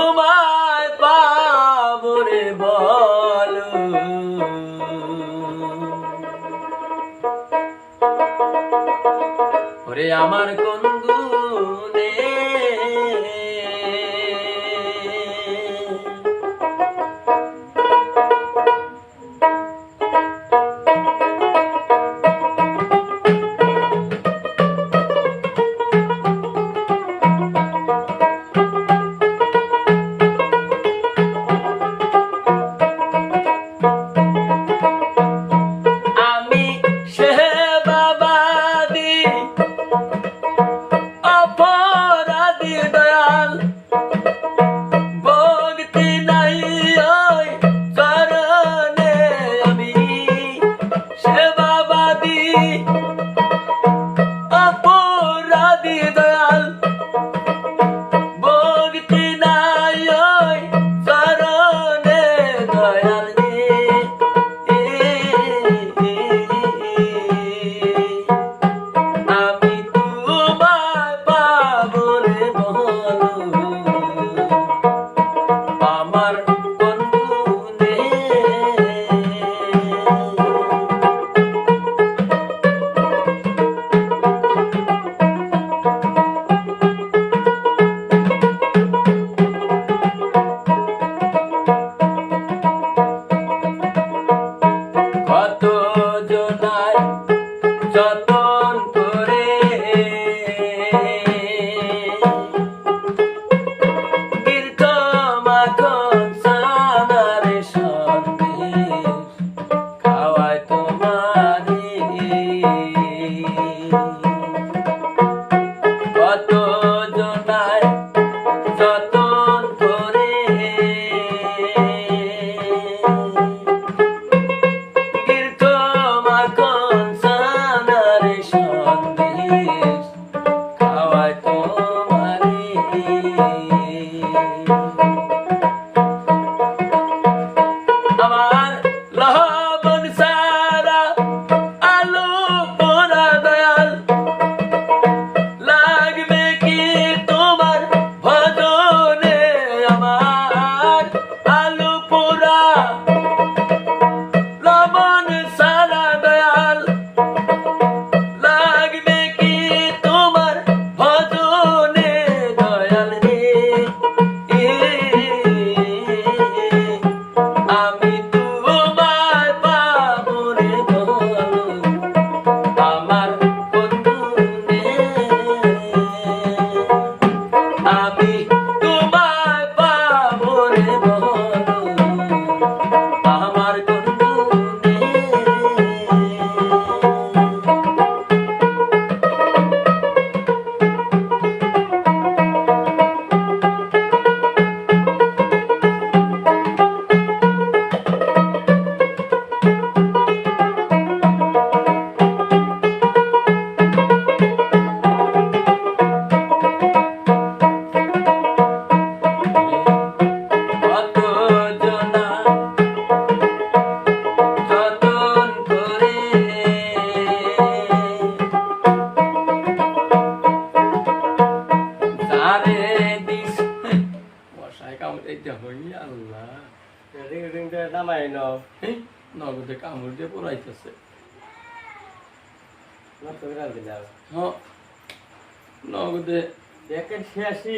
তোমার পাবরে বল। ওরে আমার কন্দু Biết my God. এটা হই আল্লাহ রিংটা নামাই নাও এই নগদে কামড় দিয়ে পড়াইতেছে নগদে একের ছিয়াশি